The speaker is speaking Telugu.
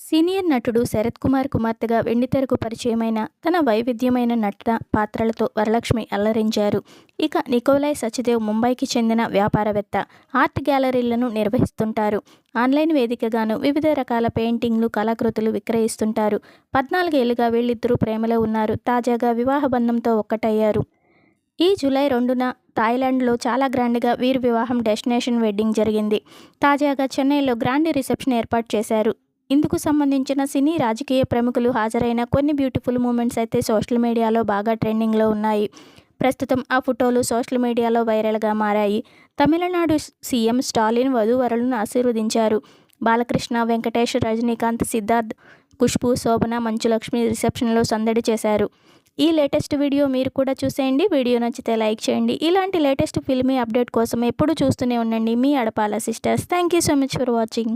సీనియర్ నటుడు శరత్ కుమార్ కుమార్తెగా వెండితెరకు పరిచయమైన తన వైవిధ్యమైన నటన పాత్రలతో వరలక్ష్మి అల్లరించారు. ఇక నికోలాయ్ సచిదేవ్ ముంబైకి చెందిన వ్యాపారవేత్త ఆర్ట్ గ్యాలరీలను నిర్వహిస్తుంటారు. ఆన్లైన్ వేదికగాను వివిధ రకాల పెయింటింగ్లు కళాకృతులు విక్రయిస్తుంటారు. పద్నాలుగేళ్ళుగా వీళ్ళిద్దరూ ప్రేమలో ఉన్నారు. తాజాగా వివాహ బంధంతో ఒక్కటయ్యారు. ఈ జూలై రెండున థాయిలాండ్లో చాలా గ్రాండ్గా వీరి వివాహం డెస్టినేషన్ వెడ్డింగ్ జరిగింది. తాజాగా చెన్నైలో గ్రాండ్ రిసెప్షన్ ఏర్పాటు చేశారు. ఇందుకు సంబంధించిన సినీ రాజకీయ ప్రముఖులు హాజరైన కొన్ని బ్యూటిఫుల్ మూమెంట్స్ అయితే సోషల్ మీడియాలో బాగా ట్రెండింగ్లో ఉన్నాయి. ప్రస్తుతం ఆ ఫోటోలు సోషల్ మీడియాలో వైరల్గా మారాయి. తమిళనాడు సీఎం స్టాలిన్ వధూవరులను ఆశీర్వదించారు. బాలకృష్ణ వెంకటేష్ రజనీకాంత్ సిద్ధార్థ్ ఖుష్బు శోభన మంచులక్ష్మి రిసెప్షన్లో సందడి చేశారు. ఈ లేటెస్ట్ వీడియో మీరు కూడా చూసేయండి. వీడియో నచ్చితే లైక్ చేయండి. ఇలాంటి లేటెస్ట్ ఫిల్మీ అప్డేట్ కోసం ఎప్పుడు చూస్తూనే ఉండండి మీ Adapala sisters. Thank you so much for watching.